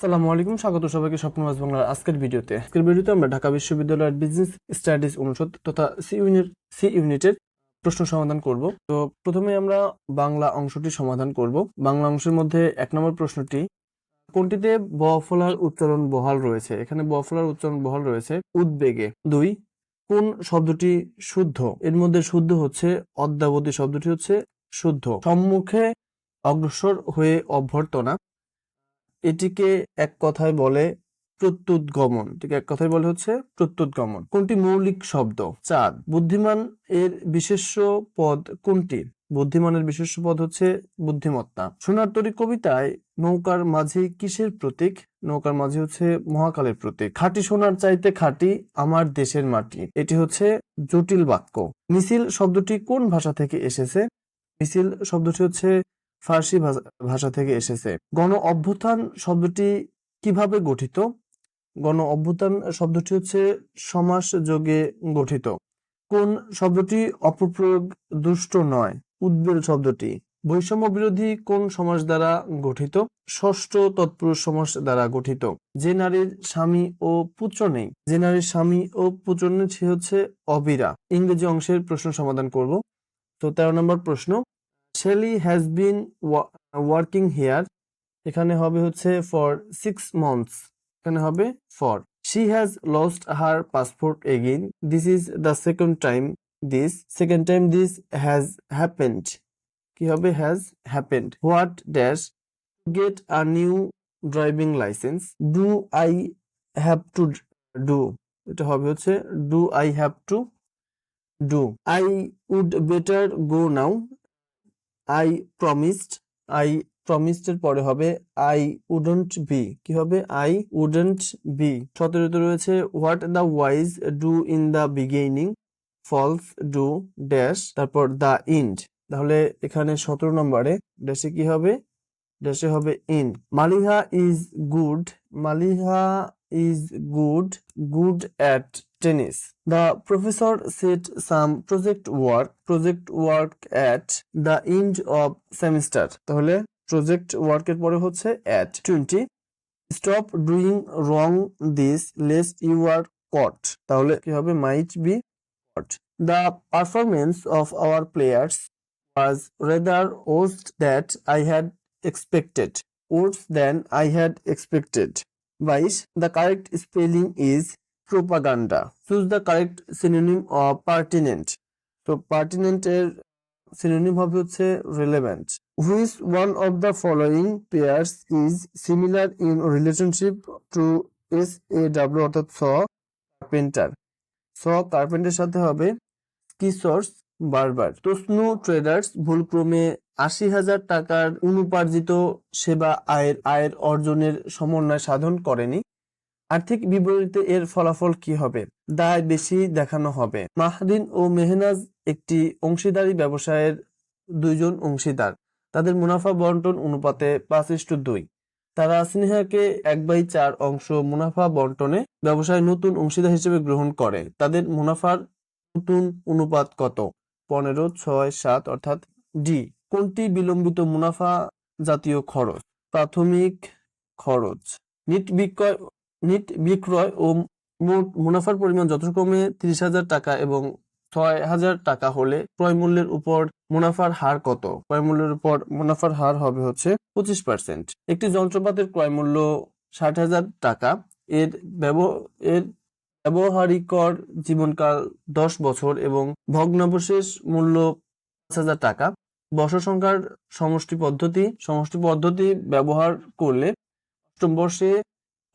আসসালামু আলাইকুম, স্বাগত সবাইকে স্বপ্ন মাছ বাংলার আজকের ভিডিওতে। আজকের ভিডিওতে আমরা ঢাকা বিশ্ববিদ্যালয়ের বিজনেস স্টাডিজ অনুষদ তথা সি ইউনিট সি ইউনিটের প্রশ্ন সমাধান করব। তো প্রথমে আমরা বাংলা অংশটি সমাধান করব। বাংলা অংশের মধ্যে এক নম্বর প্রশ্নটি, কোনটিতে ব ফলার উচ্চারণ বহাল রয়েছে? এখানে ব ফলার উচ্চারণ বহাল রয়েছে উদ্বেগে। দুই, কোন শব্দটি শুদ্ধ? এর মধ্যে শুদ্ধ হচ্ছে অদ্যাবধি, শব্দটি হচ্ছে শুদ্ধ। সম্মুখে অগ্রসর হয়ে অভ্যর্থনা। এটিকে এক কথায় বলে প্রত্যুৎগমন এটিকে এক কথায় বলে হচ্ছে প্রত্যুৎগমন কোনটি মৌলিক শব্দ? চাঁদ। বুদ্ধিমান এর বিশেষ্য পদ কোনটি? বুদ্ধিমানের বিশেষ্য পদ হচ্ছে বুদ্ধিমত্তা। সোনার তরী কবিতায় নৌকার মাঝে কিসের প্রতীক? নৌকার মাঝে হচ্ছে মহাকালের প্রতীক। খাঁটি সোনার চাইতে খাঁটি আমার দেশের মাটি। এটি হচ্ছে জটিল বাক্য। মিছিল শব্দটি কোন ভাষা থেকে এসেছে? মিছিল শব্দটি হচ্ছে ফার্সি ভাষা- থেকে এসেছে। গণ অভ্যুত্থান শব্দটি কীভাবে গঠিত? গণ অভ্যুত্থান শব্দটি হচ্ছে সমাস যোগে গঠিত। কোন শব্দটি অপপ্রয়োগ দুষ্ট নয়? উদ্বেল শব্দটি। বৈষম্য বিরোধী কোন সমাজ দ্বারা গঠিত? ষষ্ঠ তৎপুরুষ সমাজ দ্বারা গঠিত। যে নারীর স্বামী ও পুত্র নেই। যে নারীর স্বামী ও পুত্র নেই সে হচ্ছে অবিরা। ইংরেজি অংশের প্রশ্ন সমাধান করব। তো তেরো নম্বর প্রশ্ন Shelley has been working here এখানে হবে হচ্ছে ফর সিক্স মান্থস এখানে হবে for she has lost her passport again this is the second time this second time this has happened কি হবে? Has happened what dash get a new driving licence do I have to do এটা হবে হচ্ছে do I have to do I would better go now I promised I promised এর পরে হবে I wouldn't B কি হবে? I wouldn't be সতেরোতে রয়েছে what the wise do in the beginning fools do dash তারপর দ্য ইন্ড তাহলে এখানে সতেরো নম্বরে ড্যাশে কি হবে? ড্যাশে হবে in Maliha is good Maliha is good good at tennis The professor said some project work project work at the end of semester তাহলে project work এর পরে হচ্ছে at 20 stop doing wrong this lest you are caught তাহলে কি হবে might be caught the performance of our players was rather worse that I had expected worse than I had expected 22 the correct spelling is propaganda. Choose the correct synonym of pertinent. তো pertinent এর synonym হবে হচ্ছে relevant. Which one of the following pairs is similar in relationship to SAW অর্থাৎ স carpenter স carpenter সাথে হবে কিসর্স বারবার তসনু traders ভুলক্রমে আশি হাজার টাকার অনুপার্জিত সেবা আয়ের আয়ের অর্জনের সমন্বয় সাধন করেনি। আর্থিক বিবরণীতে এর ফলাফল কি হবে? দায় বেশি দেখানো হবে। মাহদিন ও মেহনাজ একটি অংশীদারি ব্যবসায়ের দুইজন অংশীদার। তাদের মুনাফা বন্টন অনুপাতে পাঁচ ইস্টু দুই। তারা স্নেহাকে এক বাই চার অংশ মুনাফা বন্টনে ব্যবসায় নতুন অংশীদার হিসেবে গ্রহণ করে। তাদের মুনাফার নতুন অনুপাত কত? পনেরো, ছয়, সাত, অর্থাৎ ডি। কোনটি বিলম্বিত মুনাফা জাতীয় খরচ? প্রাথমিক খরচ। নিট বিক্রয় নিট বিক্রয় ও মোট মুনাফার পরিমাণ যথাক্রমে তিরিশ হাজার টাকা এবং ছয় হাজার টাকা হলে ক্রয় মূল্যের উপর মুনাফার হার কত? ক্রয় মূল্যের উপর মুনাফার হার হবে হচ্ছে পঁচিশ পার্সেন্ট। একটি যন্ত্রপাতির ক্রয় মূল্য ষাট হাজার টাকা। এর এর ব্যবহারিকর জীবনকাল দশ বছর এবং ভগ্নাবশেষ মূল্য পাঁচ হাজার টাকা। বর্ষ সংখ্যার সমষ্টি পদ্ধতি সমষ্টি পদ্ধতি ব্যবহার করলে অষ্টম বর্ষে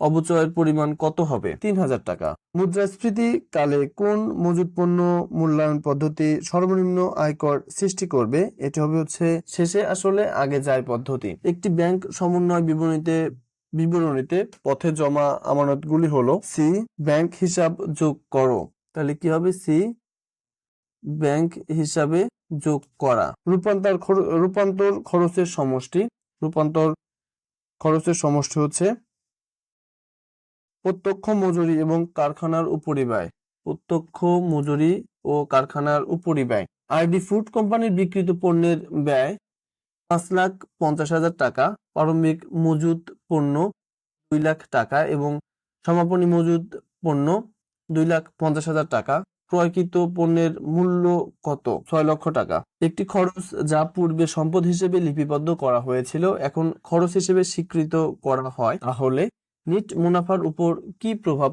অবচয়ের পরিমাণ কত হবে? তিন হাজার টাকা। মুদ্রাস্ফীতি কালে কোন মজুত পণ্য মূল্যায়ন পদ্ধতি সর্বনিম্ন আয়কর সৃষ্টি করবে? এটি হবে হচ্ছে শেষে আসলে আগে যায় পদ্ধতি। একটি ব্যাংক সমন্বয় বিবরণীতে বিবরণীতে পথে জমা আমানতগুলি হলো, সি, ব্যাংক হিসাব যোগ করো। তাহলে কি হবে? সি ব্যাংক হিসাবে যোগ করা। রূপান্তর রূপান্তর খরচের সমষ্টি, রূপান্তর খরচের সমষ্টি হচ্ছে প্রত্যক্ষ মজুরি এবং কারখানার উপরিব্যয়। প্রত্যক্ষ মজুরি ও কারখানার উপরিব্যয়। আরডি ফুড কোম্পানির বিক্রিত পণ্যের ব্যয় পাঁচ লাখ পঞ্চাশ হাজার টাকা, প্রারম্ভিক মজুত পণ্য দুই লাখ টাকা এবং সমাপনী মজুদ পণ্য দুই লাখ পঞ্চাশ হাজার টাকা ক্রয়কৃত পণ্যের মূল্য কত? ছয় লক্ষ টাকা। একটি খরচ যা পূর্বে সম্পদ হিসেবে লিপিবদ্ধ করা হয়েছিল, এখন খরচ হিসেবে স্বীকৃত করা হয়। তাহলে নিট মুনাফার উপর কি প্রভাব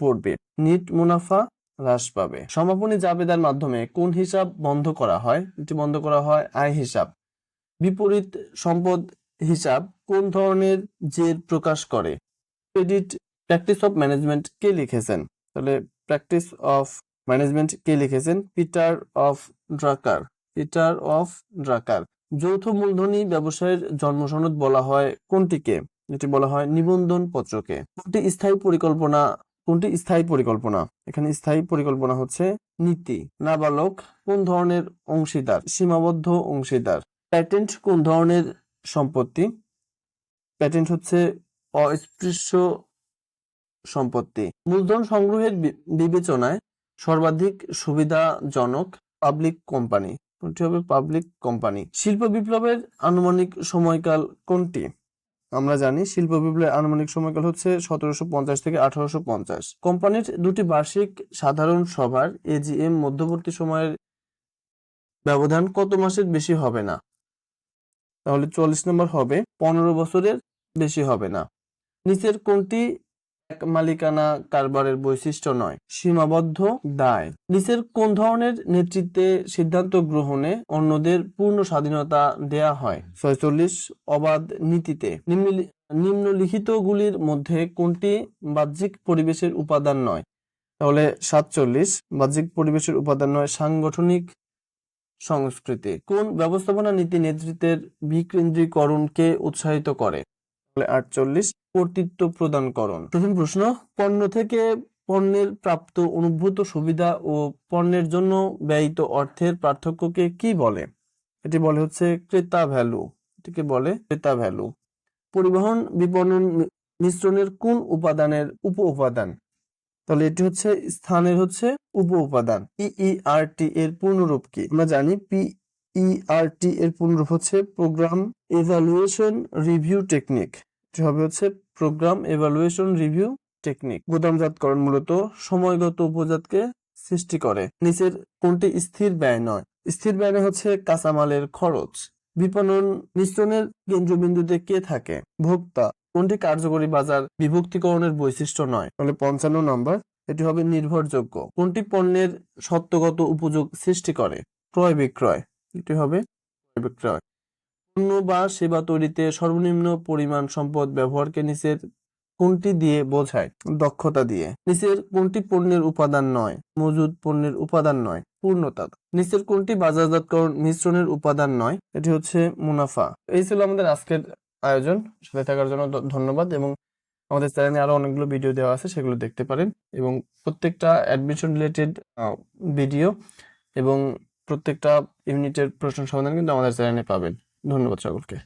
পড়বে? নিট মুনাফা হ্রাস পাবে। সমাপনী জাবেদার মাধ্যমে কোন হিসাব বন্ধ করা হয়? এটি বন্ধ করা হয় আয় হিসাব। বিপরীত সম্পদ হিসাব কোন ধরনের জের প্রকাশ করে? ক্রেডিট প্র্যাকটিস অফ ম্যানেজমেন্ট কে লিখেছেন? তাহলে প্র্যাকটিস অফ ম্যানেজমেন্ট কে লিখেছেন? Peter of Drucker Peter of Drucker যৌথ মূলধনী ব্যবসায়ের জন্মসনদ বলা হয় কোনটিকে? যেটি বলা হয় নিবন্ধন পত্রকে। কোনটি স্থায়ী পরিকল্পনা? কোনটি স্থায়ী পরিকল্পনা? এখানে স্থায়ী পরিকল্পনা হচ্ছে নীতি। নাবালক কোন ধরনের অংশীদার? সীমাবদ্ধ অংশীদার। প্যাটেন্ট কোন ধরনের সম্পত্তি? প্যাটেন্ট হচ্ছে অস্পৃশ্য সম্পত্তি। মূলধন সংগ্রহের বিবেচনায় সর্বাধিক সুবিধাজনক পাবলিক কোম্পানি কোনটি হবে পাবলিক কোম্পানি শিল্প বিপ্লবের আনুমানিক সময়কাল কোনটি? আমরা জানি শিল্প বিপ্লবের আনুমানিক সময়কাল হচ্ছে সতেরোশো পঞ্চাশ থেকে আঠারোশো পঞ্চাশ। কোম্পানির দুটি বার্ষিক সাধারণ সভার এজিএম মধ্যবর্তী সময়ের ব্যবধান কত মাসের বেশি হবে না? তাহলে চল্লিশ নম্বর হবে, পনেরো বছরের বেশি হবে না। নিচের কোনটি এক মালিকানা কারবারের বৈশিষ্ট্য নয়, সীমাবদ্ধ দায়। নিচের কোন ধরনের নেতৃত্বে সিদ্ধান্ত গ্রহণে অন্যদের পূর্ণ স্বাধীনতা দেয়া হয়? ছয়চল্লিশ অবাধ নীতিতে। নিম্নলি- নিম্নলিখিত গুলির মধ্যে কোনটি বাহ্যিক পরিবেশের উপাদান নয়? তাহলে সাতচল্লিশ, বাহ্যিক পরিবেশের উপাদান নয়, সাংগঠনিক সংস্কৃতি। কোন ব্যবস্থাপনা নীতি নেতৃত্বের বিকেন্দ্রীকরণকে উৎসাহিত করে? আটচল্লিশ কর্তৃত্ব প্রদানকরণ প্রথম প্রশ্ন, পণ্য থেকে পণ্যের প্রাপ্ত অনুভূত সুবিধা ও পণ্যের জন্য ব্যয়িত অর্থের পার্থক্যকে কি বলে? এটি বলে হচ্ছে ক্রেতা ভ্যালু। এটিকে বলে ক্রেতা ভ্যালু। পরিবহন, বিপণন মিশ্রণের কোন উপাদানের উপ উপাদান তাহলে এটি হচ্ছে স্থানের হচ্ছে উপ উপাদান পিইআরটি এর পূর্ণরূপ কি? আমরা জানি পিইআরটি এর পূর্ণরূপ হচ্ছে প্রোগ্রাম এভালুয়েশন রিভিউ টেকনিক এটি হবে হচ্ছে প্রোগ্রাম এভালুয়েশন রিভিউ টেকনিক গুদামজাতকরণ মূলত সময়গত উপজাতকে সৃষ্টি করে। নিচের কোনটি স্থির ব্যয় নয়? স্থির ব্যয় হচ্ছে কাঁচামালের খরচ। বিপণন মিশ্রণের কেন্দ্রবিন্দুতে কে থাকে? ভোক্তা। কোনটি কার্যকরী বাজার বিভক্তিকরণের বৈশিষ্ট্য নয়? তাহলে পঞ্চান্ন নম্বর। এটি হবে নির্ভরযোগ্য। কোনটি পণ্যের সত্যগত উপযোগ সৃষ্টি করে? ক্রয় বিক্রয় এটি হবে ক্রয় বিক্রয় পণ্য বা সেবা তৈরিতে সর্বনিম্ন পরিমাণ সম্পদ ব্যবহারকে নিচের কোনটি দিয়ে বোঝায়, দক্ষতা দিয়ে। নিচের কোনটি পণ্যের উপাদান নয়, মজুদ পণ্যের উপাদান নয়, পূর্ণতা। নিচের কোনটি বাজারজাতকরণ মিশ্রণের উপাদান নয়, এটি হচ্ছে মুনাফা। এই ছিল আমাদের আজকের আয়োজন। সাথে থাকার জন্য ধন্যবাদ এবং আমাদের চ্যানেলে আরও অনেকগুলো ভিডিও দেওয়া আছে, সেগুলো দেখতে পারেন। এবং প্রত্যেকটা অ্যাডমিশন রিলেটেড ভিডিও এবং প্রত্যেকটা ইউনিটের প্রশ্ন সমাধান কিন্তু আমাদের চ্যানেলে পাবেন। ধন্যবাদ সকলকে।